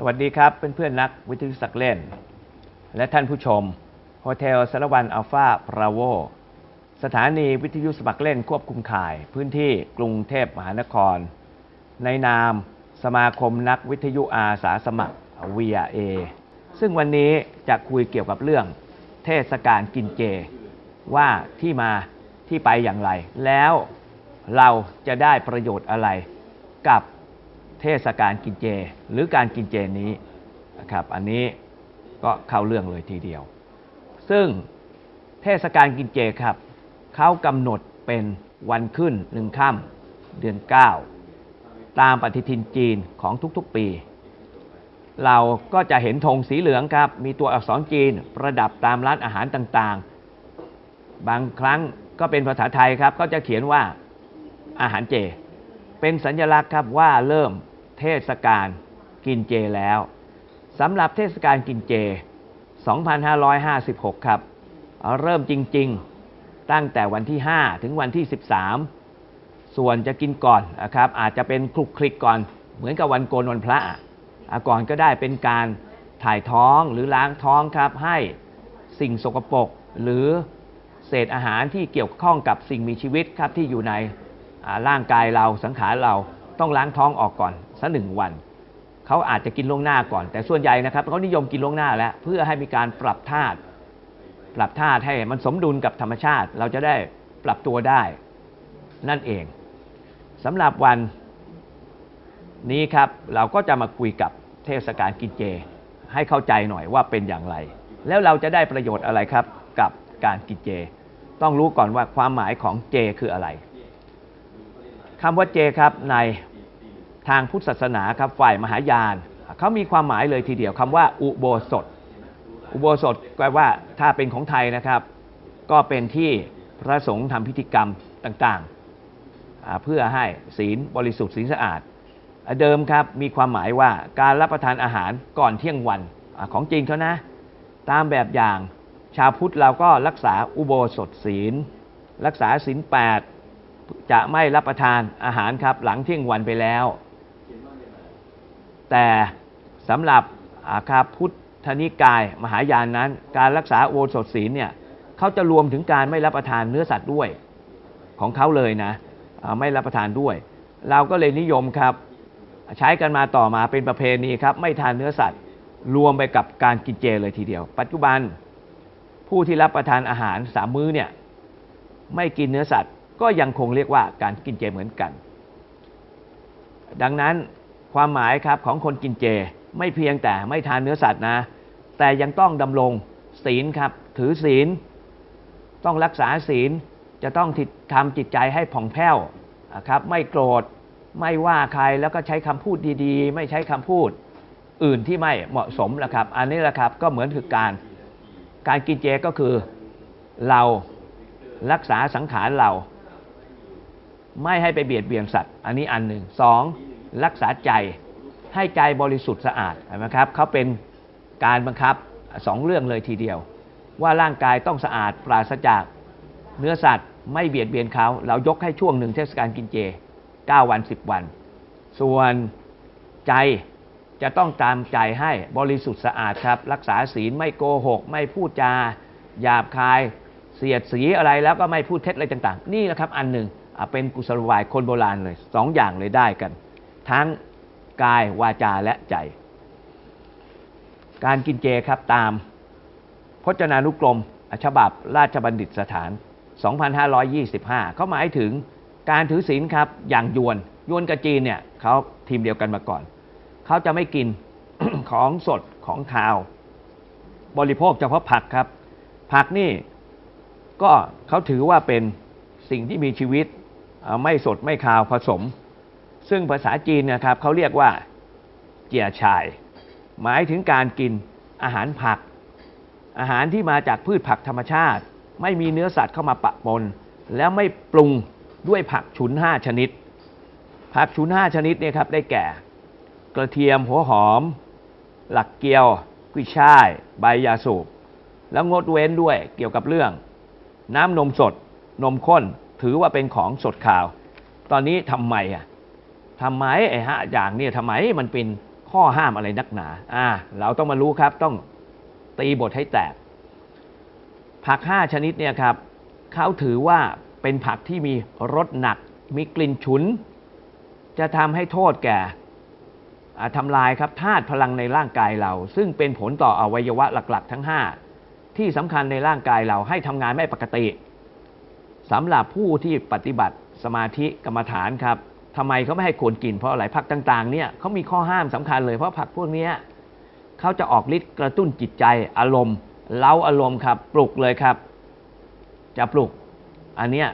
สวัสดีครับเพื่อนๆนักวิทยุสักเล่น และท่านผู้ชมโฮเทลสารวันอัลฟาบราโวสถานีวิทยุสมัครเล่นควบคุมข่าย พื้นที่กรุงเทพมหานคร ในนามสมาคมนักวิทยุอาสาสมัคร VRA ซึ่งวันนี้จะคุยเกี่ยวกับเรื่อง เทศกาลกินเจ ว่าที่มาที่ไปอย่างไร แล้วเราจะได้ประโยชน์อะไรกับ เทศกาลกินเจ หรือการกินเจนี้นะครับอันนี้ก็เข้าเรื่องเลยทีเดียว ซึ่งเทศกาลกินเจครับเขากำหนดเป็นวันขึ้นหนึ่งค่ำเดือน 9 ตามปฏิทินจีนของทุกๆปี เราก็จะเห็นธงสีเหลืองครับ มีตัวอักษรจีนประดับตามร้านอาหารต่างๆ บางครั้งก็เป็นภาษาไทยครับ ก็จะเขียนว่าอาหารเจ เป็นสัญลักษณ์ครับว่าเริ่ม เทศกาลกินเจแล้วสำหรับเทศกาลกินเจ 2556 ครับ เริ่มจริง ๆ ตั้งแต่วันที่ 5 ถึงวันที่ 13 ส่วนจะกินก่อนนะครับอาจจะเป็นคลุกคลิกก่อนเหมือนกับวันโกนวันพระอะก่อนก็ได้เป็นการถ่ายท้องหรือล้างท้องครับ ให้สิ่งสกปรกหรือเศษอาหารที่เกี่ยวข้องกับสิ่งมีชีวิตครับที่อยู่ในร่างกายเราสังขารเราต้องล้างท้องออกก่อน สักหนึ่งวันเขาอาจจะกินล่วงหน้าก่อน แต่ส่วนใหญ่นะครับเขานิยมกินล่วงหน้าแล้ว เพื่อให้มีการปรับธาตุปรับธาตุให้มันสมดุลกับธรรมชาติ เราจะได้ปรับตัวได้ นั่นเองสำหรับวันนี้ครับเราก็จะมาคุยกับเทศกาลกินเจ ให้เข้าใจหน่อยว่าเป็นอย่างไร แล้วเราจะได้ประโยชน์อะไรครับกับการกินเจ ต้องรู้ก่อนว่าความหมายของเจคืออะไรคำว่าเจครับใน ทางพุทธศาสนาครับฝ่ายมหายานเขามีความหมายเลยทีเดียวคำว่า อุโบสถ อุโบสถแปลว่าถ้าเป็นของไทยนะครับ ก็เป็นที่พระสงฆ์ทำพิธีกรรมต่างๆ เพื่อให้ศีลบริสุทธิ์ศีลสะอาด เดิมครับมีความหมายว่าการรับประทานอาหารก่อนเที่ยงวันอของจริงเขานะ ตามแบบอย่างชาวพุทธเราก็รักษาอุโบสถศีล รักษาศีลแปดจะไม่รับประทานอาหารครับหลังเที่ยงวันไปแล้ว แต่สำหรับอาคาพุทธนิกาย มหายานนั้น การรักษาโอสถศีลเนี่ยเขาจะรวมถึงการไม่รับประทานเนื้อสัตว์ด้วยของเขาเลยนะไม่รับประทานด้วย เราก็เลยนิยมครับ ใช้กันมาต่อมาเป็นประเพณีครับ ไม่ทานเนื้อสัตว์ รวมไปกับการกินเจเลยทีเดียว ปัจจุบันผู้ที่รับประทานอาหารสามมื้อเนี่ยไม่กินเนื้อสัตว์ก็ยังคงเรียกว่าการกินเจเหมือนกัน ดังนั้น ความหมายครับของคนกินเจ ไม่เพียงแต่ไม่ทานเนื้อสัตว์นะ แต่ยังต้องดำรงศีลครับ ถือศีล ต้องรักษาศีลจะต้องทำจิตใจให้ผ่องแผ้วครับไม่โกรธไม่ว่าใครแล้วก็ใช้คำพูดดีๆ ไม่ใช้คำพูดอื่นที่ไม่เหมาะสมละครับ อันนี้แหละครับก็เหมือนคือการการกินเจก็คือเรารักษาสังขารเรา ไม่ให้ไปเบียดเบียนสัตว์ อันนี้อันหนึ่งสอง รักษาใจให้ใจบริสุทธิ์สะอาดนไหมครับเขาเป็นการบังคับสองเรื่องเลยทีเดียว ว่าร่างกายต้องสะอาดปราศจากเนื้อสัตว์ไม่เบียดเบียนเขาเรายกให้ช่วงหนึ่งเทศกาลกินเจ 9 วัน 10 วัน ส่วนใจจะต้องตามใจให้บริสุทธิ์สะอาดครับ รักษาศีลไม่โกหก ไม่พูดจาหยาบคาย เสียดสีอะไรแล้วก็ไม่พูดเท็จอะไรต่าง ๆ นี่นะครับอันหนึ่งเป็นกุศลวายคนโบราณเลยสองอย่างเลยได้กัน ทั้งกายวาจาและใจ การกินเจครับตามพจนานุกรมฉบับราชบัณฑิตสถาน 2525 เขาหมายถึงการถือศีลครับอย่างยวน ยวนกับจีนเนี่ยเขาทีมเดียวกันมาก่อน เขาจะไม่กินของสดของขาว บริโภคเฉพาะผักครับ ผักนี่ก็เขาถือว่าเป็นสิ่งที่มีชีวิตไม่สดไม่คาวผสม ซึ่งภาษาจีนนะครับเขาเรียกว่าเจียชาย หมายถึงการกินอาหารผัก อาหารที่มาจากพืชผักธรรมชาติ ไม่มีเนื้อสัตว์เข้ามาปะปน แล้วไม่ปรุงด้วยผักฉุนห้าชนิด ผักฉุนห้าชนิดเนี่ยครับได้แก่ กระเทียมหัวหอม หลักเกียวกุ้ยช่าย ใบยาสูบ แล้วงดเว้นด้วยเกี่ยวกับเรื่อง น้ำนมสด นมข้นถือว่าเป็นของสดข่าว ตอนนี้ทำไมอะ ทำไมไอ้ฮะอย่างเนี้ทำไมมันเป็นข้อห้ามอะไรนักหนา อ่า เราต้องมารู้ครับ ต้องตีบทให้แตก ผัก5ชนิดเนี่ยครับเขาถือว่าเป็นผักที่มีรสหนัก มีกลิ่นฉุน จะทำให้โทษแก่อ่าทำลายครับธาตุพลังในร่างกายเรา ซึ่งเป็นผลต่ออวัยวะหลัก ๆ ทั้ง 5 ที่สำคัญในร่างกายเราให้ทำงานไม่ปกติสำหรับผู้ที่ปฏิบัติสมาธิกรรมฐานครับ ทำไมเขาไม่ให้ควรกินเพราะอะไรผักต่างๆเนี่ยเขามีข้อห้ามสำคัญเลยเพราะผักพวกนี้เขาจะออกฤทธิ์กระตุ้นจิตใจอารมณ์เล้าอารมณ์ครับ ปลุกเลยครับ จะปลุก อันเนี้ย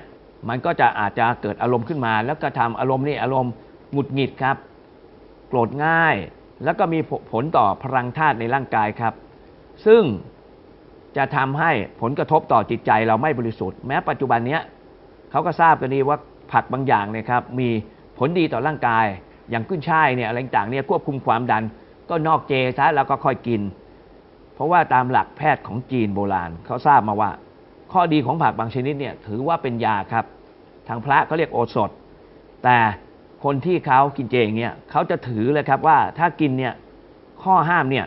มันก็จะอาจจะเกิดอารมณ์ขึ้นมา แล้วก็ทำอารมณ์นี่อารมณ์หงุดหงิดครับ โกรธง่าย แล้วก็มีผลต่อพลังธาตุในร่างกายครับ ซึ่งจะทำให้ผลกระทบต่อจิตใจเราไม่บริสุทธิ์แม้ปัจจุบันเนี้ยเขาก็ทราบกันดีว่าผักบางอย่างเนี่ยครับ มี ผลดีต่อร่างกาย อย่างขึ้นช่ายเนี่ยอะไรต่างเนี่ยควบคุมความดันก็นอกเจซะแล้วก็ค่อยกิน เพราะว่าตามหลักแพทย์ของจีนโบราณเขาทราบมาว่า ข้อดีของผักบางชนิดเนี่ยถือว่าเป็นยาครับ ทางพระเขาเรียกโอสถ แต่คนที่เขากินเจอย่างเงี้ยเขาจะถือเลยครับว่าถ้ากินเนี่ยข้อห้ามเนี่ย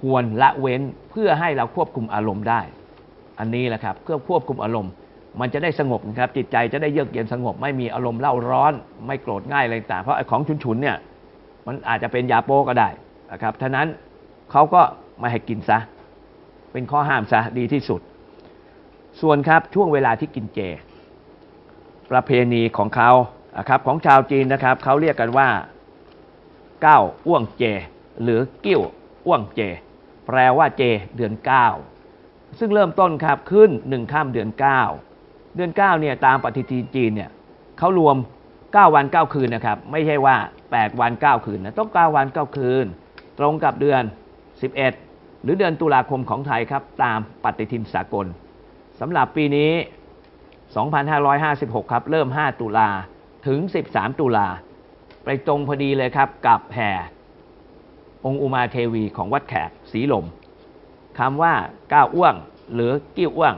ควรละเว้นเพื่อให้เราควบคุมอารมณ์ได้ อันนี้แหละครับเพื่อควบคุมอารมณ์ มันจะได้สงบนะครับจิตใจจะได้เยือกเย็นสงบ ไม่มีอารมณ์เล่าร้อน ไม่โกรธง่ายอะไรต่างเพราะไอ้ของฉุนๆเนี่ยมันอาจจะเป็นยาโป้ก็ได้นะครับท่านั้นเขาก็ไม่ให้กินซะ เป็นข้อห้ามซะดีที่สุด ส่วนครับช่วงเวลาที่กินเจ ประเพณีของเขาครับของชาวจีนนะครับเขาเรียกกันว่าเก้าอ้วงเจ หรือกิ้วอ้วงเจ แปลว่าเจเดือนเก้าซึ่งเริ่มต้นครับขึ้นหนึ่งข้ามเดือนเก้า เดือนเก้าเนี่ยตามปฏิทินจีนเนี่ยเขารวม 9 วัน 9 คืนนะครับ ไม่ใช่ว่า 8 วัน 9 คืนนะต้อง 9 วัน 9 คืน ตรงกับเดือน 11 หรือเดือนตุลาคมของไทยครับ ตามปฏิทินสากลสำหรับปีนี้ 2556 ครับ เริ่ม 5 ตุลาถึง 13 ตุลา ไปตรงพอดีเลยครับกับแห่องค์อุมาเทวีของวัดแขกสีลมคำว่าก้าวอ้วง หรือกิ้วอ้วง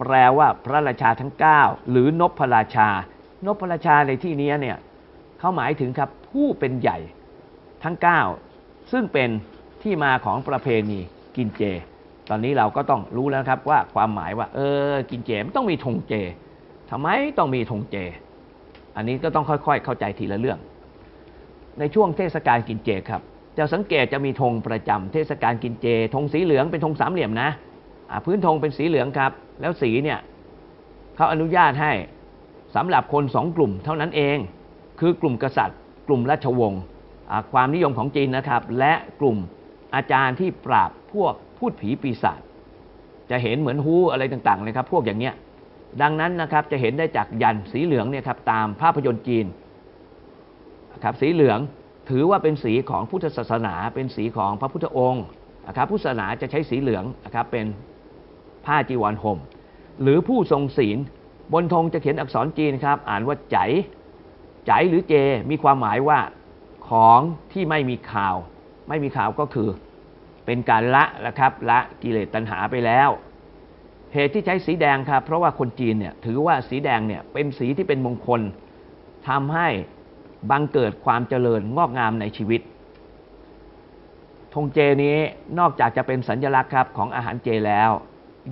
แปลว่าพระราชาทั้ง 9 หรือนพพระราชา นพพระราชาในที่นี้เนี่ยเขาหมายถึงครับผู้เป็นใหญ่ทั้ง 9 ซึ่งเป็นที่มาของประเพณีกินเจ ตอนนี้เราก็ต้องรู้แล้วครับว่าความหมายว่า เออ กินเจมันต้องมีธงเจทำไมต้องมีธงเจ อันนี้ก็ต้องค่อยๆ เข้าใจทีละเรื่อง ในช่วงเทศกาลกินเจครับจะสังเกตจะมีธงประจำเทศกาลกินเจธงสีเหลืองเป็นธงสามเหลี่ยมนะพื้นธงเป็นสีเหลืองครับ แล้วสีเนี่ยเขาอนุญาตให้สำหรับคนสองกลุ่มเท่านั้นเอง คือกลุ่มกษัตริย์ กลุ่มราชวงศ์ความนิยมของจีนนะครับ และกลุ่มอาจารย์ที่ปราบพวกพูดผีปีศาจจะเห็นเหมือนฮู้อะไรต่างๆเลยครับ พวกอย่างเนี้ยดังนั้นนะครับจะเห็นได้จากยันสีเหลืองเนี่ยครับตามภาพยนตร์จีนครับสีเหลืองถือว่าเป็นสีของพุทธศาสนา เป็นสีของพระพุทธองค์นะครับพุทธศาสนาจะใช้สีเหลืองนะครับเป็น ผ้าจีวรห่ม หรือผู้ทรงศีล บนธงจะเขียนอักษรจีนครับ อ่านว่าใจใจหรือเจมีความหมายว่าของที่ไม่มีข่าว ไม่มีข่าวก็คือ เป็นการละนะครับละกิเลสตัณหาไปแล้ว เหตุที่ใช้สีแดงครับเพราะว่าคนจีนเนี่ยถือว่าสีแดงเนี่ยเป็นสีที่เป็นมงคลทำให้บังเกิดความเจริญงอกงามในชีวิตธงเจนี้นอกจากจะเป็นสัญลักษณ์ครับของอาหารเจแล้ว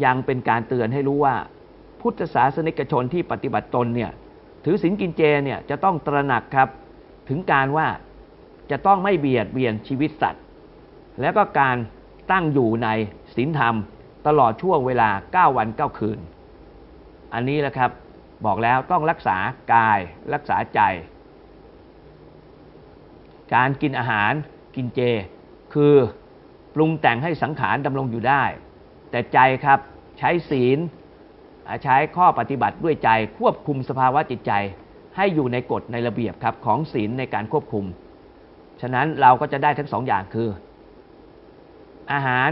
ยังเป็นการเตือนให้รู้ว่า พุทธศาสนิกชนที่ปฏิบัติตนเนี่ยถือศีลกินเจเนี่ยจะต้องตระหนักครับถึงการว่าจะต้องไม่เบียดเบียนชีวิตสัตว์ แล้วก็การตั้งอยู่ในศีลธรรมตลอดช่วงเวลา 9 วัน 9 คืน อันนี้แหละครับบอกแล้วต้องรักษากายรักษาใจ การกินอาหารกินเจ คือปรุงแต่งให้สังขารดำรงอยู่ได้ แต่ใจครับใช้ศีลใช้ข้อปฏิบัติด้วยใจควบคุมสภาวะจิตใจ ให้อยู่ในกฎในระเบียบครับของศีลในการควบคุม ฉะนั้นเราก็จะได้ทั้งสองอย่างคือ อาหาร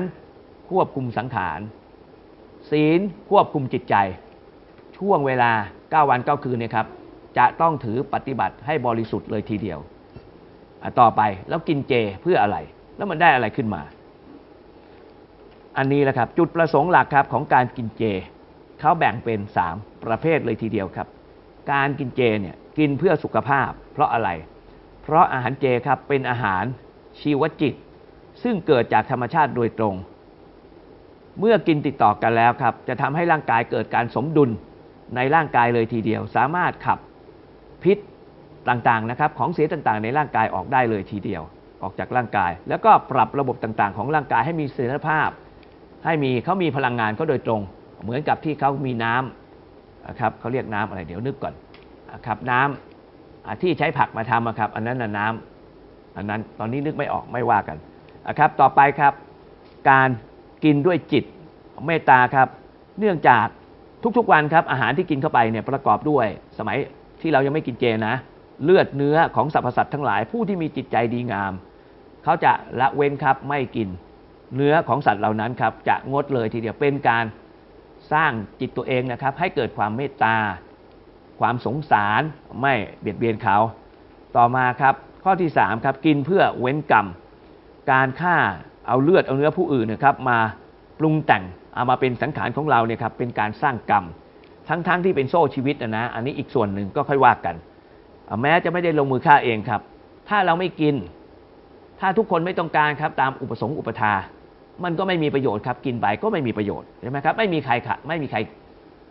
ควบคุมสังขาร ศีลควบคุมจิตใจ ช่วงเวลา 9 วัน 9 คืนเนี่ยครับจะต้องถือปฏิบัติให้บริสุทธิ์เลยทีเดียวต่อไปแล้วกินเจเพื่ออะไร แล้วมันได้อะไรขึ้นมา อันนี้แหละครับ จุดประสงค์หลักครับของการกินเจเขาแบ่งเป็น 3 ประเภทเลยทีเดียวครับ การกินเจเนี่ยกินเพื่อสุขภาพ เพราะอะไร เพราะอาหารเจครับเป็นอาหารชีวจิต ซึ่งเกิดจากธรรมชาติโดยตรง เมื่อกินติดต่อกันแล้วครับ จะทำให้ร่างกายเกิดการสมดุลในร่างกายเลยทีเดียว สามารถขับพิษต่างๆนะครับของเสียต่างๆ ในร่างกายออกได้เลยทีเดียว ออกจากร่างกาย แล้วก็ปรับระบบต่างๆ ของร่างกายให้มีเสถียรภาพ ให้มีเขามีพลังงานก็โดยตรง เหมือนกับที่เขามีน้ำนะครับเขาเรียกน้ำอะไรเดี๋ยวนึกก่อนนะครับน้ำอ่าที่ใช้ผักมาทำอะครับ อันนั้นน่ะน้ำอันนั้นตอนนี้นึกไม่ออกไม่ว่ากันนะครับ ต่อไปครับ การกินด้วยจิตเมตตาครับ เนื่องจากทุกๆวันครับ อาหารที่กินเข้าไปเนี่ยประกอบด้วยสมัยที่เรายังไม่กินเจนะ เลือดเนื้อของสรรพสัตว์ทั้งหลายผู้ที่มีจิตใจดีงาม เขาจะละเว้นครับไม่กิน เนื้อของสัตว์เหล่านั้นครับจะงดเลยทีเดียวเป็นการสร้างจิตตัวเองนะครับ ให้เกิดความเมตตา ความสงสารไม่เบียดเบียนเขา ต่อมาครับ ข้อที่3ครับกินเพื่อเว้นกรรม การฆ่าเอาเลือดเอาเนื้อผู้อื่นนะครับ มาปรุงแต่งเอามาเป็นสังขารของเราเนี่ยครับเป็นการสร้างกรรม ทั้งๆทที่เป็นโซ่ชีวิตนะนะอันนี้อีกส่วนหนึ่งก็ค่อยว่ากัน แม้จะไม่ได้ลงมือฆ่าเองครับ ถ้าเราไม่กิน ถ้าทุกคนไม่ต้องการครับตามอุปสงค์อุปทา มันก็ไม่มีประโยชน์ครับกินไปก็ไม่มีประโยชน์ใช่ไหมครับไม่มีใครค่ะไม่มีใคร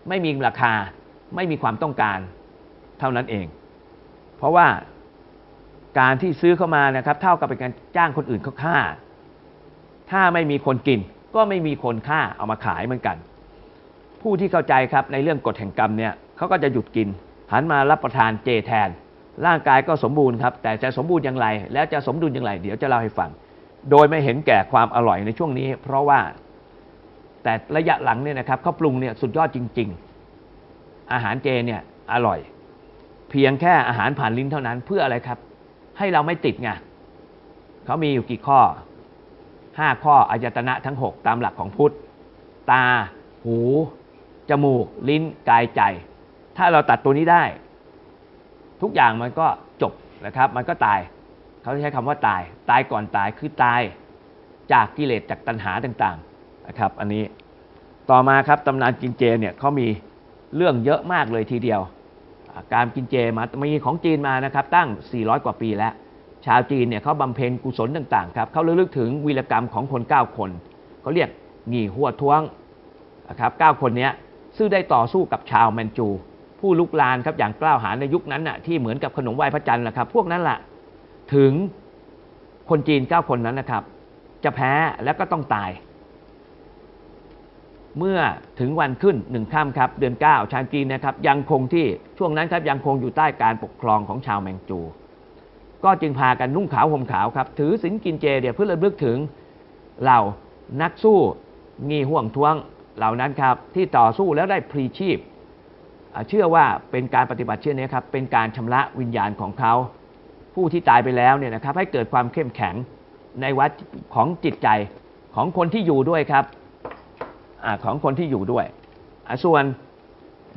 ไม่มีราคา ไม่มีความต้องการเท่านั้นเอง เพราะว่าการที่ซื้อเข้ามานะครับ เท่ากับเป็นการจ้างคนอื่นเขาฆ่า ถ้าไม่มีคนกิน ก็ไม่มีคนฆ่าเอามาขายเหมือนกัน ผู้ที่เข้าใจครับในเรื่องกฎแห่งกรรมเนี่ยเขาก็จะหยุดกิน หันมารับประทานเจแทน ร่างกายก็สมบูรณ์ครับแต่จะสมบูรณ์อย่างไร แล้วจะสมดุลอย่างไร เดี๋ยวจะเล่าให้ฟัง โดยไม่เห็นแก่ความอร่อยในช่วงนี้ เพราะว่าแต่ระยะหลังเนี่ยนะครับเขาปรุงเนี่ยสุดยอดจริง ๆ อาหารเจเนี่ยอร่อย เพียงแค่อาหารผ่านลิ้นเท่านั้นเพื่ออะไรครับ ให้เราไม่ติดไงเขามีอยู่กี่ข้อห้าข้ออายตนะทั้งหกตามหลักของพุทธ ตา หู จมูก ลิ้นกายใจ ถ้าเราตัดตัวนี้ได้ ทุกอย่างมันก็จบนะครับ มันก็ตาย เขาใช้คำว่าตาย ตายก่อนตายคือตายจากกิเลสจากตัณหาต่างๆนะครับ อันนี้ต่อมาครับตำนานกินเจเนี่ยเขามีเรื่องเยอะมากเลยทีเดียว การกินเจมามีของจีนมานะครับตั้ง 400 กว่าปีแล้ว ชาวจีนเนี่ยเขาบำเพ็ญกุศลต่างๆครับเขาระลึกถึงวีรกรรมของคน 9 คนเขาเรียกหงี่หัวท้วงนะครับ9คนนี้ซึ่งได้ต่อสู้กับชาวแมนจู ผู้ลุกลานครับอย่างกล้าหาญในยุคนั้นน่ะที่เหมือนกับขนมไหว้พระจันทร์นะครับพวกนั้นแหละ ถึงคนจีน9คนนั้นนะครับ จะแพ้แล้วก็ต้องตาย เมื่อถึงวันขึ้นหนึ่งค่ำครับ เดือน9ชาวจีนนะครับ ยังคงที่ช่วงนั้นครับยังคงอยู่ใต้การปกครองของชาวแมงจู ก็จึงพากันนุ่งขาวห่มขาวครับ ถือศีลกินเจเดียเพื่อระลึกถึงเหล่านักสู้งีห่วงท้วงเหล่านั้นครับ ที่ต่อสู้แล้วได้พลีชีพ เชื่อว่าเป็นการปฏิบัติเช่นนี้ครับเป็นการชำระวิญญาณของเขา ผู้ที่ตายไปแล้วเนี่ยนะครับให้เกิดความเข้มแข็งในวัดของจิตใจของคนที่อยู่ด้วยครับอของคนที่อยู่ด้วยส่วน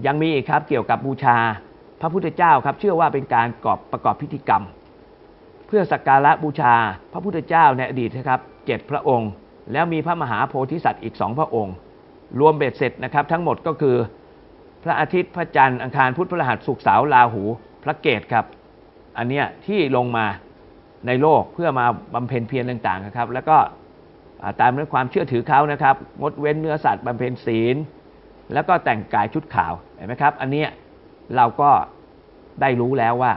ยังมีอีกครับเกี่ยวกับบูชาพระพุทธเจ้าครับ เชื่อว่าเป็นการกอบประกอบพิธีกรรม เพื่อสักการะบูชาพระพุทธเจ้าในอดีตนะครับเจ็ดพระองค์ แล้วมีพระมหาโพธิสัตว์อีกสองพระองค์ รวมเบ็ดเสร็จนะครับ ทั้งหมดก็คือ พระอาทิตย์พระจันทร์อังคารพุธพฤหัสศุกร์เสาร์ราหู พระเกตครับ อันเนี้ยที่ลงมาในโลกเพื่อมาบำเพ็ญเพียรต่างๆนะครับ แล้วก็อ่าตามด้วยความเชื่อถือเขานะครับ งดเว้นเนื้อสัตว์บำเพ็ญศีล แล้วก็แต่งกายชุดขาวเห็นไหมครับ อันเนี้ยเราก็ได้รู้แล้วว่า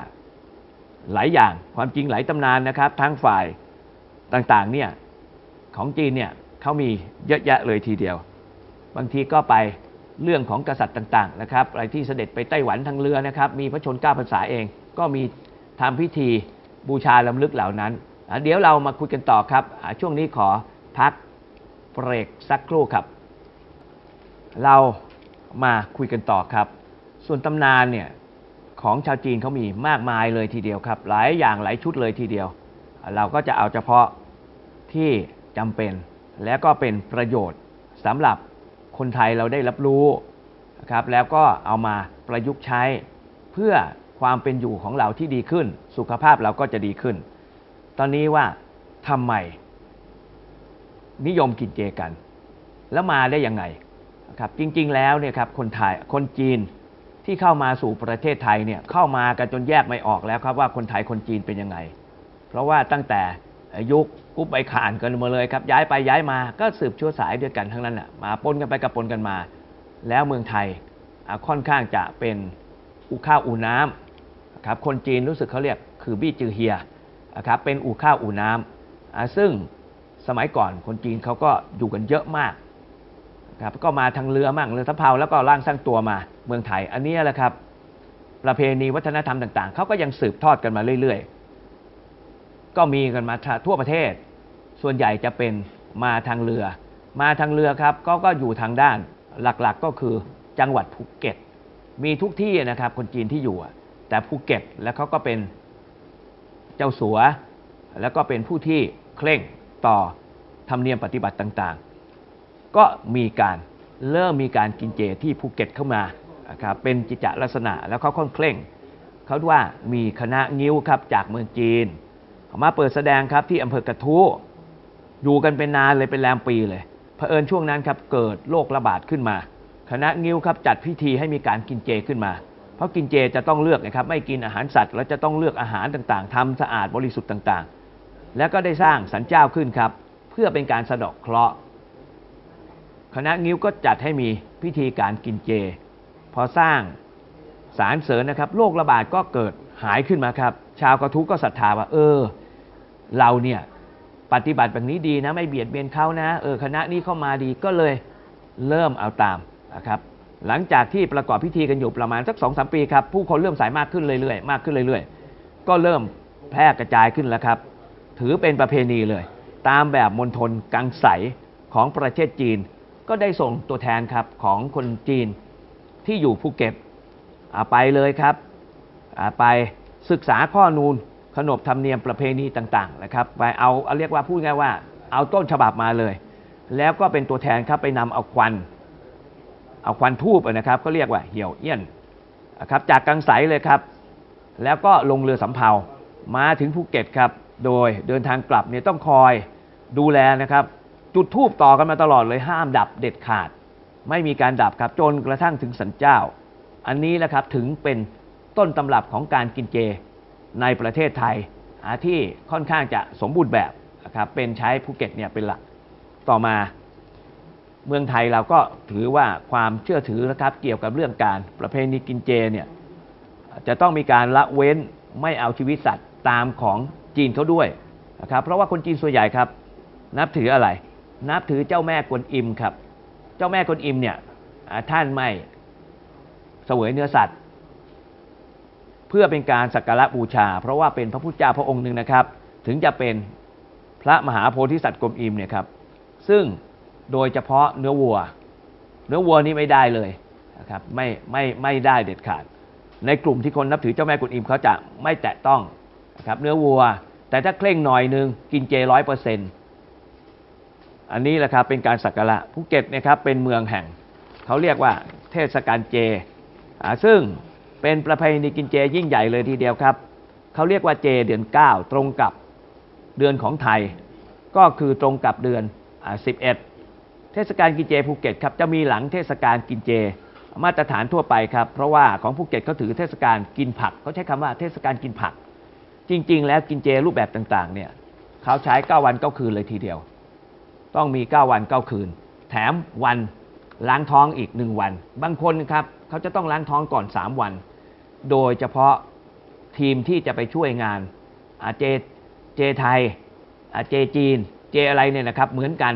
หลายอย่างความจริงหลายตำนานนะครับทั้งฝ่ายต่างๆเนี่ยของจีนเนี่ยเขามีเยอะแยะเลยทีเดียว บางทีก็ไปเรื่องของกษัตริย์ต่างๆนะครับอะไรที่เสด็จไปไต้หวันทางเรือนะครับ มีพระชนเก้าภาษาเองก็มี ทำพิธีบูชาลำลึกเหล่านั้น เดี๋ยวเรามาคุยกันต่อครับ ช่วงนี้ขอพักเบรกสักครู่ครับ เรามาคุยกันต่อครับ ส่วนตำนานเนี่ยของชาวจีนเขามีมากมายเลยทีเดียวครับ หลายอย่างหลายชุดเลยทีเดียว เราก็จะเอาเฉพาะที่จำเป็น และก็เป็นประโยชน์สำหรับคนไทยเราได้รับรู้นะครับ แล้วก็เอามาประยุกต์ใช้เพื่อ ความเป็นอยู่ของเราที่ดีขึ้น สุขภาพเราก็จะดีขึ้น ตอนนี้ว่าทำไม นิยมกินเจกัน แล้วมาได้ยังไงครับจริงๆแล้วเนี่ยครับคนไทยคนจีนที่เข้ามาสู่ประเทศไทยเนี่ยเข้ามากันจนแยกไม่ออกแล้วครับว่าคนไทยคนจีนเป็นยังไง เพราะว่าตั้งแต่ยุคกุ๊บไปขานกันมาเลยครับ ย้ายไปย้ายมาก็สืบชั่วสายด้วยกันทั้งนั้นแหละมาปนกันไปกับปนกันมา แล้วเมืองไทยค่อนข้างจะเป็นอู่ข้าวอู่น้ำนะ ครับคนจีนรู้สึกเขาเรียกคือบี้จือเฮียนะครับเป็นอู่ข้าวอู่น้ำอะซึ่งสมัยก่อนคนจีนเขาก็อยู่กันเยอะมากครับก็มาทางเรือมั่งเรือสำเภาแล้วก็ร่างสร้างตัวมาเมืองไทย อันนี้แหละครับ ประเพณีวัฒนธรรมต่างๆเขาก็ยังสืบทอดกันมาเรื่อยๆ ก็มีกันมาทั่วประเทศ ส่วนใหญ่จะเป็นมาทางเรือ มาทางเรือครับ ก็ก็อยู่ทางด้านหลักๆก็คือจังหวัดภูเก็ต มีทุกที่นะครับคนจีนที่อยู่ แต่ภูเก็ตแล้วเขาก็เป็นเจ้าสัว แล้วก็เป็นผู้ที่เคร่งต่อธรรมเนียมปฏิบัติต่างๆ ก็มีการเริ่มมีการกินเจที่ภูเก็ตเข้ามาครับเป็นจิจลักษณะแล้วเขาค่อนเคร่งเขาว่ามีคณะงิ้วครับจากเมืองจีนมาเปิดแสดงครับที่อำเภอกระทู้อยู่กันเป็นนานเลยเป็นแรมปีเลยเผอิญช่วงนั้นครับเกิดโรคระบาดขึ้นมา คณะงิ้วครับจัดพิธีให้มีการกินเจขึ้นมา ราะกินเจจะต้องเลือกนะครับไม่กินอาหารสัตว์แล้วจะต้องเลือกอาหารต่างๆทำสะอาดบริสุทธิ์ต่างๆ แล้วก็ได้สร้างสันเจ้าขึ้นครับ เพื่อเป็นการสะดาะเคราะห์คณะงิ้วก็จัดให้มีพิธีการกินเจ พอสร้างสารเสริญนะครับโรคระบาดก็เกิดหายขึ้นมาครับ ชาวกระทุกก็ศรัทธาว่า เออ เราเนี่ยปฏิบัติแบบนี้ดีนะ ไม่เบียดเบียนเขานะ เออคณะนี้เข้ามาดีก็เลยเริ่มเอาตามนะครับ หลังจากที่ประกอบพิธีกันอยู่ประมาณสักสองสามปีครับผู้คนเริ่มสายมากขึ้นเรื่อยๆมากขึ้นเรื่อยๆ ก็เริ่มแพร่กระจายขึ้นแล้วครับ ถือเป็นประเพณีเลย ตามแบบมณฑลกังใสของประเทศจีน ก็ได้ส่งตัวแทนครับของคนจีนที่อยู่ภูเก็ตไปเลยครับไปศึกษาข้อนูลขนบธรรมเนียมประเพณีต่างๆนะครับไปเอาเอาเรียกว่าพูดง่ายว่าเอาต้นฉบับมาเลย แล้วก็เป็นตัวแทนครับไปนำเอาควัน เอาควันทูบนะครับเขาเรียกว่าเหี่ยวเอี้ยนนะครับจากกังใสเลยครับ แล้วก็ลงเรือสำเภามาถึงภูเก็ตครับ โดยเดินทางกลับเนี่ยต้องคอยดูแลนะครับ จุดทูบต่อกันมาตลอดเลยห้ามดับเด็ดขาด ไม่มีการดับครับจนกระทั่งถึงสันเจ้า อันนี้แหละครับถึงเป็นต้นตำรับของการกินเจในประเทศไทยที่ค่อนข้างจะสมบูรณ์แบบนะครับเป็นใช้ภูเก็ตเนี่ยเป็นหลักต่อมา เมืองไทยเราก็ถือว่าความเชื่อถือนะครับเกี่ยวกับเรื่องการประเพณีกินเจเนี่ยจะต้องมีการละเว้นไม่เอาชีวิตสัตว์ตามของจีนเขาด้วยนะครับเพราะว่าคนจีนส่วนใหญ่ครับ นับถืออะไร นับถือเจ้าแม่กวนอิมครับ เจ้าแม่กวนอิมเนี่ยท่านไม่เสวยเนื้อสัตว์ เพื่อเป็นการสักการะบูชา เพราะว่าเป็นพระพุทธเจ้าพระองค์หนึ่งนะครับ ถึงจะเป็นพระมหาโพธิสัตว์กวนอิมเนี่ยครับซึ่ง โดยเฉพาะเนื้อวัว เนื้อวัวนี่ไม่ได้เลยนะครับไม่ไม่ไม่ได้เด็ดขาด ในกลุ่มที่คนนับถือเจ้าแม่กวนอิมเขาจะไม่แตะต้องนะครับเนื้อวัว แต่ถ้าเคร่งหน่อยหนึงกินเจร้อยเปอร์เซ็นต์อันนี้แหละครับเป็นการสักการะภูเก็ตนะครับเป็นเมืองแห่ง เขาเรียกว่าเทศกาลเจอ่าซึ่งเป็นประเพณีกินเจยิ่งใหญ่เลยทีเดียวครับ เขาเรียกว่าเจเดือน 9 ตรงกับเดือนของไทย ก็คือตรงกับเดือนอ่า11 เทศกาลกินเจภูเก็ตครับจะมีหลังเทศกาลกินเจ มาตรฐานทั่วไปครับ เพราะว่าของภูเก็ตเขาถือเทศกาลกินผักเขาใช้คำว่าเทศกาลกินผัก จริง ๆ แล้วกินเจรูปแบบต่างๆ เนี่ยเขาใช้ 9 วัน 9 คืนเลยทีเดียว ต้องมี 9 วัน 9 คืน แถมวันล้างท้องอีก 1 วัน บางคนครับเขาจะต้องล้างท้องก่อน 3 วัน โดยเฉพาะทีมที่จะไปช่วยงานอาเจเจไทยอาเจจีน เจอะไรเนี่ยนะครับ เหมือนกัน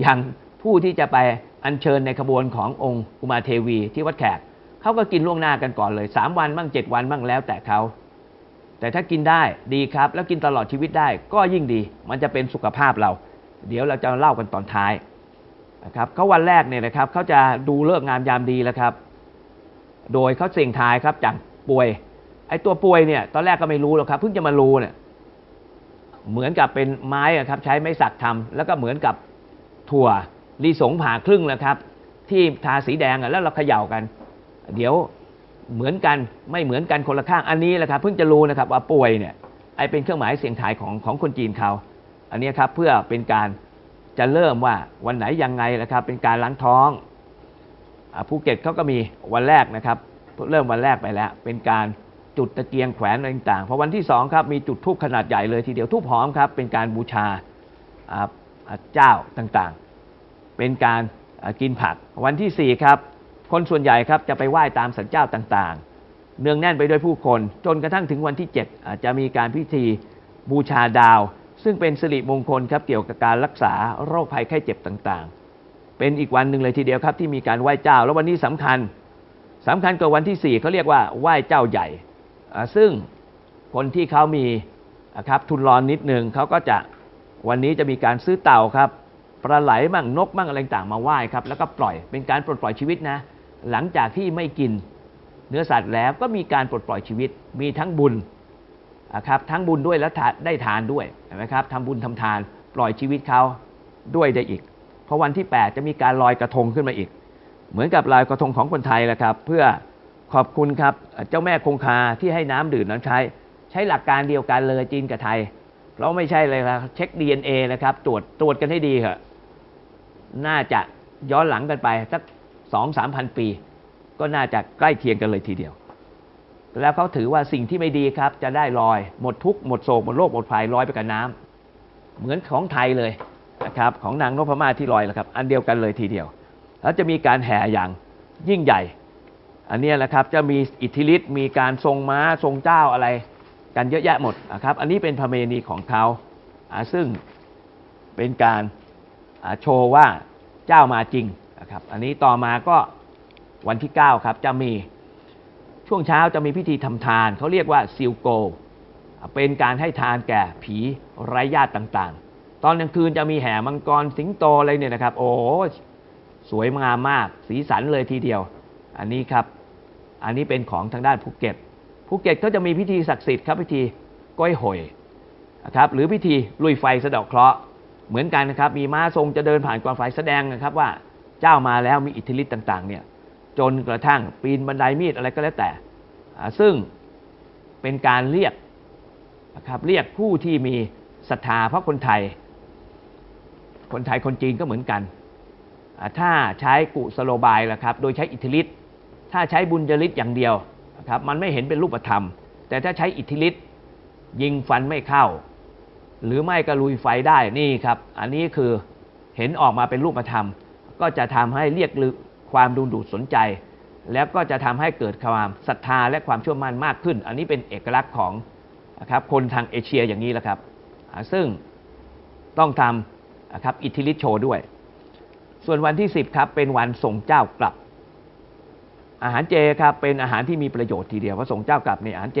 อย่าง ผู้ที่จะไปอัญเชิญในขบวนขององค์อุมาเทวีที่วัดแขกเขาก็กินล่วงหน้ากันก่อนเลย 3 วันบ้าง7วันบ้างแล้วแต่เขาแต่ถ้ากินได้ดีครับ แล้วกินตลอดชีวิตได้ก็ยิ่งดี มันจะเป็นสุขภาพเรา เดี๋ยวเราจะเล่ากันตอนท้ายนะครับเขาวันแรกเนี่ยนะครับเขาจะดูเลิกงามยามดีแล้วครับ โดยเขาเสี่ยงทายครับจากป่วย ไอ้ตัวป่วยเนี่ยตอนแรกก็ไม่รู้หรอกครับเพิ่งจะมารู้เนี่ยเหมือนกับเป็นไม้ครับใช้ไม้สักทำแล้วก็เหมือนกับถั่ว ลีสงผ่าครึ่งนะครับ ที่ทาสีแดงแล้วเราเขย่ากัน เดี๋ยวเหมือนกันไม่เหมือนกันคนละข้างอันนี้แหละครับเพิ่งจะรู้นะครับว่าป่วยเนี่ยไอเป็นเครื่องหมายเสียงทายของของคนจีนเขา อันนี้ครับเพื่อเป็นการจะเริ่มว่าวันไหนยังไงนะครับเป็นการล้างท้องอภูเก็ตเขาก็มีวันแรกนะครับ เริ่มวันแรกไปแล้ว เป็นการจุดตะเกียงแขวนอะไรต่างๆพอวันที่สองครับมีจุดทูบขนาดใหญ่เลยทีเดียวทูบหอมครับเป็นการบูชาเจ้าต่างๆ เป็นการกินผัก วันที่สี่ครับ คนส่วนใหญ่ครับจะไปไหว้ตามสันเจ้าต่างๆ เนืองแน่นไปด้วยผู้คนจนกระทั่งถึงวันที่เจ็ดอาจจะมีการพิธีบูชาดาว ซึ่งเป็นสิริมงคลครับเกี่ยวกับการรักษาโรคภัยไข้เจ็บต่างๆ เป็นอีกวันหนึ่งเลยทีเดียวครับที่มีการไหว้เจ้า แล้ววันนี้สำคัญสำคัญกว่าวันที่สี่เขาเรียกว่าไหว้เจ้าใหญ่ ซึ่งคนที่เขามีครับทุนรอนนิดหนึ่งเขาก็จะวันนี้จะมีการซื้อเต่าครับ ปลาไหลมั่งนกมั่งอะไรต่างมาไหว้ครับแล้วก็ปล่อยเป็นการปลดปล่อยชีวิตนะ หลังจากที่ไม่กินเนื้อสัตว์แล้วก็มีการปลดปล่อยชีวิต มีทั้งบุญอะครับทั้งบุญด้วยและทานได้ทานด้วยเห็นไหมครับทำบุญทำทานปล่อยชีวิตเขาด้วยได้อีก เพราะวันที่ 8 จะมีการลอยกระทงขึ้นมาอีก เหมือนกับลอยกระทงของคนไทยแหละครับ เพื่อขอบคุณครับเจ้าแม่คงคาที่ให้น้ำดื่มน้ำใช้ ใช้หลักการเดียวกันเลยจีนกับไทยเราไม่ใช่เลยครับเช็ค DNA นะครับตรวจตรวจกันให้ดีเถอะ น่าจะย้อนหลังกันไปสักสองสามพันปี ก็น่าจะใกล้เคียงกันเลยทีเดียว แล้วเขาถือว่าสิ่งที่ไม่ดีครับ จะได้ลอย หมดทุกข์หมดโศกหมดโรคหมดภัยลอยไปกับน้ำเหมือนของไทยเลยนะครับของนางนพมาศที่ลอยแหละครับ อันเดียวกันเลยทีเดียว แล้วจะมีการแห่อย่างยิ่งใหญ่ อันนี้แหละครับจะมีอิทธิฤทธิ์มีการทรงม้าทรงเจ้าอะไร กันเยอะแยะหมดนะครับ อันนี้เป็นประเพณีของเขาซึ่งเป็นการ โชว์ว่าเจ้ามาจริงนะครับอันนี้ต่อมาก็วันที่ 9 ครับจะมีช่วงเช้าจะมีพิธีทำทาน เขาเรียกว่าซิลโก เป็นการให้ทานแก่ผีไร้ญาติต่างๆ ตอนกลางคืนจะมีแห่มังกรสิงโตอะไรเนี่ยนะครับ โอ้สวยงามมาก สีสันเลยทีเดียว อันนี้ครับ อันนี้เป็นของทางด้านภูเก็ตภูเก็ตก็จะมีพิธีศักดิ์สิทธิ์ครับพิธีก้อยหอยนะครับหรือพิธีลุยไฟสะดาะเคราะห์ เหมือนกันนะครับ มีม้าทรงจะเดินผ่านกองไฟแสดงนะครับว่าเจ้ามาแล้วมีอิทธิฤทธิ์ต่าง ๆ เนี่ย จนกระทั่งปีนบันไดมีดอะไรก็แล้วแต่ ซึ่งเป็นการเรียกนะครับเรียกผู้ที่มีศรัทธาเพราะคนไทย คนไทยคนจีนก็เหมือนกัน ถ้าใช้กุสโลบายละครับ โดยใช้อิทธิฤทธิ์ถ้าใช้บุญจริตอย่างเดียวนะครับ มันไม่เห็นเป็นรูปธรรม แต่ถ้าใช้อิทธิฤทธิ์ยิงฟันไม่เข้า หรือไม่ก็ลุยไฟได้นี่ครับ อันนี้คือเห็นออกมาเป็นรูปธรรม ก็จะทำให้เรียกความดูดูดสนใจ แล้วก็จะทำให้เกิดความศรัทธาและความเชื่อมั่นมากขึ้น อันนี้เป็นเอกลักษณ์ของนะครับคนทางเอเชียอย่างนี้แหละครับ ซึ่งต้องทำนะครับอิทธิฤทธิ์โชว์ด้วย ส่วนวันที่ 10ครับเป็นวันส่งเจ้ากลับ อาหารเจครับเป็นอาหารที่มีประโยชน์ทีเดียวเพราะส่งเจ้ากลับในอาหารเจ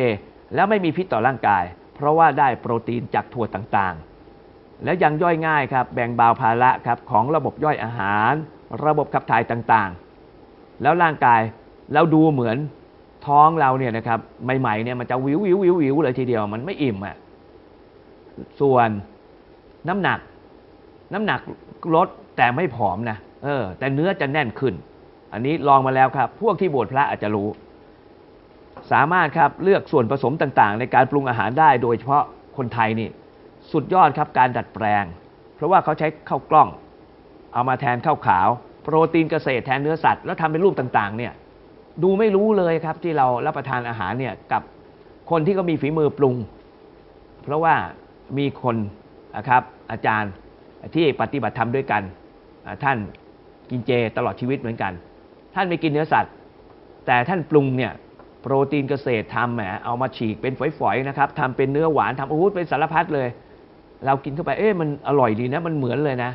แล้วไม่มีพิษต่อร่างกาย เพราะว่าได้โปรตีนจากถั่วต่างๆ แล้วยังย่อยง่ายครับ แบ่งเบาภาระครับของระบบย่อยอาหาร ระบบขับถ่ายต่างๆ แล้วร่างกายเราดูเหมือนท้องเราเนี่ยนะครับใหม่ๆเนี่ยมันจะวิววิววิววิวเลยทีเดียวมันไม่อิ่มอะส่วนน้ำหนัก น้ำหนักลดแต่ไม่ผอมนะเออ แต่เนื้อจะแน่นขึ้น อันนี้ลองมาแล้วครับ พวกที่บวชพระอาจจะรู้ สามารถครับเลือกส่วนผสมต่างๆ ในการปรุงอาหารได้โดยเฉพาะคนไทยนี่สุดยอดครับการดัดแปลง เพราะว่าเขาใช้ข้าวกล้อง เอามาแทนข้าวขาว โปรตีนเกษตรแทนเนื้อสัตว์ แล้วทำเป็นรูปต่างๆเนี่ยดูไม่รู้เลยครับที่เรารับประทานอาหารเนี่ยกับคนที่ก็มีฝีมือปรุง เพราะว่ามีคนนะครับอาจารย์ที่ปฏิบัติธรรมด้วยกัน ท่านกินเจตลอดชีวิตเหมือนกัน ท่านไม่กินเนื้อสัตว์ แต่ท่านปรุงเนี่ย โปรตีนเกษตรทำแหมเอามาฉีกเป็นฝอยๆนะครับทำเป็นเนื้อหวานทำโอ้โหเป็นสารพัดเลย เรากินเข้าไปเอ๊ะมันอร่อยดีนะมันเหมือนเลยนะ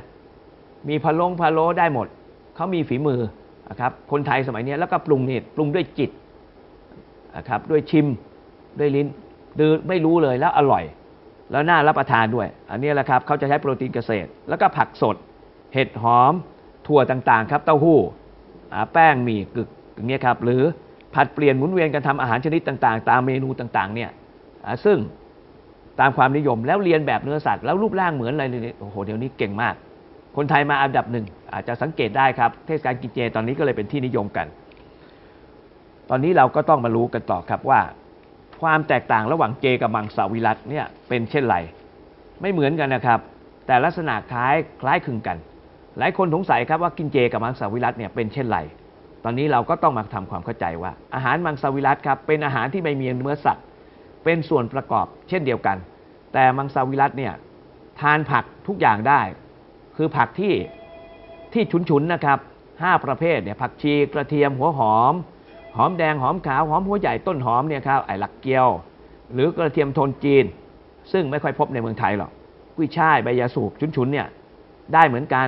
มีพะลงพะโล้ได้หมดเขามีฝีมือนะครับคนไทยสมัยนี้แล้วก็ปรุงเนี่ยปรุงด้วยจิตนะครับด้วยชิมด้วยลิ้นดือไม่รู้เลยแล้วอร่อย แล้วน่ารับประทานด้วย อันนี้แหละครับเขาจะใช้โปรตีนเกษตร แล้วก็ผักสด เห็ดหอม ถั่วต่างๆ ครับเต้าหู้แป้งหมี่กึกอย่างเงี้ยครับหรือ ผัดเปลี่ยนหมุนเวียนกันทำอาหารชนิดต่างๆ ตามเมนูต่างๆ เนี่ยซึ่งตามความนิยมแล้วเรียนแบบเนื้อสัตว์แล้วรูปร่างเหมือนอะไรเลยโอ้โหเดี๋ยวนี้เก่งมาก คนไทยมาอันดับหนึ่งอาจจะสังเกตได้ครับ เทศกาลกินเจตอนนี้ก็เลยเป็นที่นิยมกัน ตอนนี้เราก็ต้องมารู้กันต่อครับว่า ความแตกต่างระหว่างเจกับมังสวิรัตเนี่ยเป็นเช่นไร ไม่เหมือนกันนะครับ แต่ลักษณะคล้ายคล้ายคลึงกัน หลายคนสงสัยครับว่ากินเจกับมังสวิรัตเนี่ยเป็นเช่นไร ตอนนี้เราก็ต้องมาทำความเข้าใจว่า อาหารมังสวิรัตครับเป็นอาหารที่ไม่มีเนื้อสัตว์ เป็นส่วนประกอบเช่นเดียวกัน แต่มังสวิรัตเนี่ยทานผักทุกอย่างได้ คือผักที่ที่ฉุนๆนะครับห้าประเภทเนี่ยผักชีกระเทียมหัวหอม หอมแดงหอมขาวหอมหัวใหญ่ต้นหอมเนี่ยครับไอ้หลักเกียว หรือกระเทียมโทนจีน ซึ่งไม่ค่อยพบในเมืองไทยหรอกกุ้ยช่ายใบยาสูบฉุนๆเนี่ยได้เหมือนกัน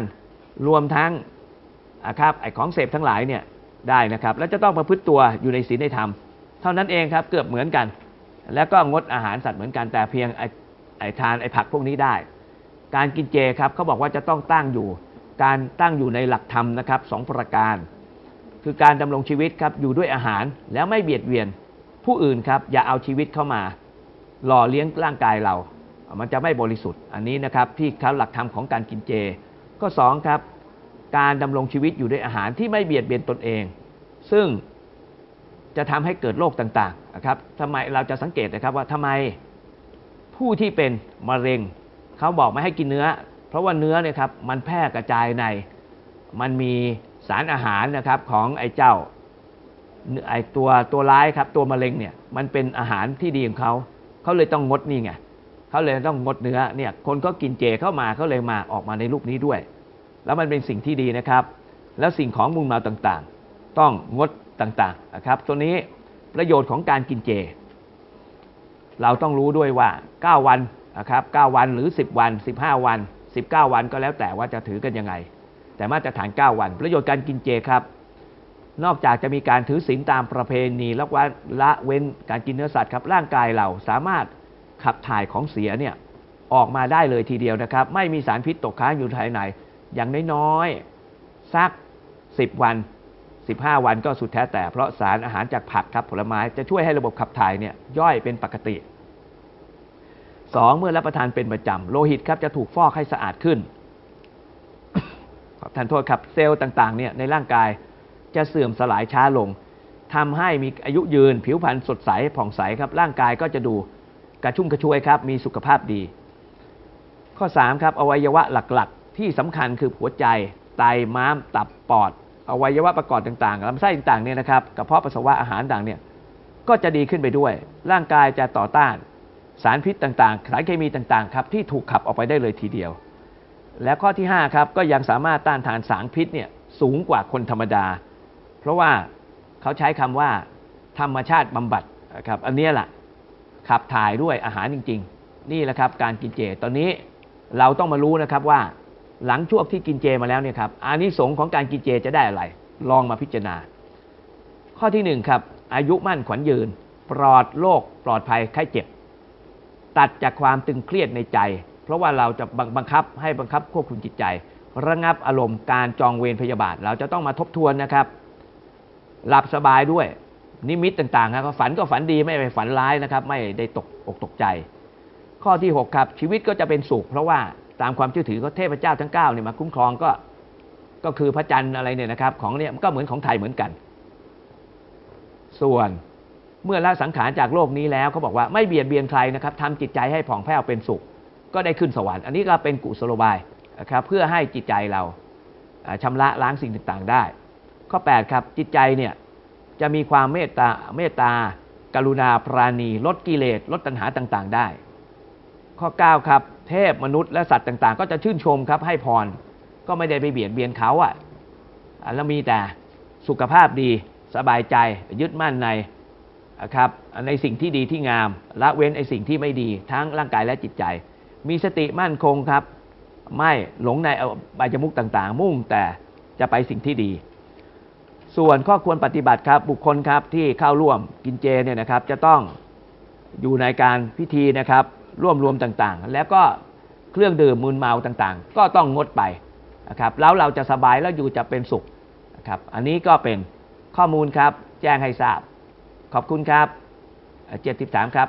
รวมทั้งอะครับไอ้ของเสพทั้งหลายเนี่ย ได้นะครับ แล้วจะต้องประพฤติตัวอยู่ในศีลในธรรม เท่านั้นเองครับเกือบเหมือนกัน แล้วก็งดอาหารสัตว์เหมือนกันแต่เพียงไอ้ไอทานไอ้ผักพวกนี้ได้ การกินเจครับเขาบอกว่าจะต้องตั้งอยู่ การตั้งอยู่ในหลักธรรมนะครับสองประการ คือการดำรงชีวิตครับอยู่ด้วยอาหารแล้วไม่เบียดเบียน ผู้อื่นครับอย่าเอาชีวิตเข้ามาหล่อเลี้ยงร่างกายเรา มันจะไม่บริสุทธิ์ อันนี้นะครับที่เขาหลักธรรมของการกินเจ ก็สองครับ การดำรงชีวิตอยู่ด้วยอาหารที่ไม่เบียดเบียนตนเอง ซึ่งจะทำให้เกิดโรคต่างๆนะครับทำไมเราจะสังเกตนะครับว่าทำไมผู้ที่เป็นมะเร็งเขาบอกไม่ให้กินเนื้อ เพราะว่าเนื้อเนี่ยครับมันแพร่กระจายในมันมีสารอาหารนะครับของไอ้เจ้าไอ้ตัวตัวร้ายครับตัวมะเร็งเนี่ยมันเป็นอาหารที่ดีของเขาเขาเลยต้องงดนี่ไงเขาเลยต้องงดเนื้อเนี่ยคนก็กินเจเข้ามาเขาเลยมาออกมาในรูปนี้ด้วย แล้วมันเป็นสิ่งที่ดีนะครับ แล้วสิ่งของมูลเมาต่างๆ ต้องงดต่างๆนะครับตัวนี้ประโยชน์ของการกินเจ เราต้องรู้ด้วยว่า 9 วันนะครับ9วันหรือ 10 วัน 15 วัน 19 วันก็แล้วแต่ว่าจะถือกันยังไง แต่มาตรฐาน 9 วัน ประโยชน์การกินเจครับ นอกจากจะมีการถือศีลตามประเพณีและว่าละเว้นการกินเนื้อสัตว์ครับร่างกายเราสามารถขับถ่ายของเสียเนี่ยออกมาได้เลยทีเดียวนะครับ ไม่มีสารพิษตกค้างอยู่ภายใน อย่างน้อยๆสัก 10 วัน 15 วันก็สุดแท้แต่ เพราะสารอาหารจากผักครับผลไม้จะช่วยให้ระบบขับถ่ายเนี่ยย่อยเป็นปกติ 2. เมื่อรับประทานเป็นประจำโลหิตครับจะถูกฟอกให้สะอาดขึ้นขอทานโทษครับเซลล์ต่างๆเนี่ยในร่างกายจะเสื่อมสลายช้าลงทำให้มีอายุยืน ผิวพรรณสดใสผ่องใสครับร่างกายก็จะดูกระชุ่มกระชวยครับมีสุขภาพดี ข้อ 3 ครับอวัยวะหลักๆ ที่สำคัญคือหัวใจ ไตม้าม ตับ ปอด อวัยวะประกอบต่างๆลำไส้ต่างๆเนี่ยนะครับกระเพาะปัสสาวะอาหารต่างเนี่ยก็จะดีขึ้นไปด้วย ร่างกายจะต่อต้าน สารพิษต่างๆ สารเคมีต่างๆครับที่ถูกขับออกไปได้เลยทีเดียว และข้อที่5ครับก็ยังสามารถต้านทานสารพิษเนี่ยสูงกว่าคนธรรมดา เพราะว่าเขาใช้คำว่า ธรรมชาติบำบัดครับอันนี้แหละขับถ่ายด้วยอาหารจริง ๆ นี่แหละครับการกินเจตอนนี้เราต้องมารู้นะครับว่า หลังช่วงที่กินเจมาแล้วเนี่ยครับอานิสงส์ของการกินเจจะได้อะไร ลองมาพิจารณา ข้อที่หนึ่งครับ อายุมั่นขวัญยืน ปลอดโรคปลอดภัยไข้เจ็บ ตัดจากความตึงเครียดในใจ เพราะว่าเราจะบังคับให้บังคับควบคุมจิตใจ ระงับอารมณ์การจองเวรพยาบาท เราจะต้องมาทบทวนนะครับ หลับสบายด้วย นิมิตต่างๆครับฝันก็ฝันดีไม่ไปฝันร้ายนะครับ ไม่ได้ตกอกตกใจ ข้อที่ 6 ครับ ชีวิตก็จะเป็นสุขเพราะว่า ตามความเชื่อถือก็เทพเจ้าทั้ง9เนี่ยมาคุ้มครองก็ก็คือพระจันทร์อะไรเนี่ยนะครับ ของเนี่ยก็เหมือนของไทยเหมือนกัน ส่วนเมื่อละสังขารจากโลกนี้แล้วเขาบอกว่าไม่เบียดเบียนใครนะครับทำจิตใจให้ผ่องแผ้วเป็นสุข ก็ได้ขึ้นสวรรค์อันนี้ก็เป็นกุศโลบายนะครับเพื่อให้จิตใจเราอ่าชำระล้างสิ่งต่างๆได้ ข้อ 8 ครับจิตใจเนี่ยจะมีความเมตตาเมตตา กรุณาปราณี ลดกิเลสลดตัณหาต่างๆได้ ข้อ 9 ครับ เทพมนุษย์และสัตว์ต่างๆ ก็จะชื่นชมครับให้พรก็ไม่ได้ไปเบียดเบียนเขาอะอะแล้วมีแต่สุขภาพดีสบายใจยึดมั่นในครับในสิ่งที่ดีที่งาม ละเว้นไอ้สิ่งที่ไม่ดีทั้งร่างกายและจิตใจ มีสติมั่นคงครับ ไม่หลงในอบายมุกต่างๆ มุ่งแต่จะไปสิ่งที่ดี ส่วนข้อควรปฏิบัติครับบุคคลครับที่เข้าร่วมกินเจเนี่ยนะครับ จะต้องอยู่ในการพิธีนะครับ ร่วมรวมต่างๆ แล้วก็เครื่องดื่มมึนเมาต่างๆ ก็ต้องงดไปนะครับแล้วเราจะสบายแล้วอยู่จะเป็นสุขนะครับอันนี้ก็เป็นข้อมูลครับแจ้งให้ทราบ ขอบคุณครับเจ็ดสิบสามครับ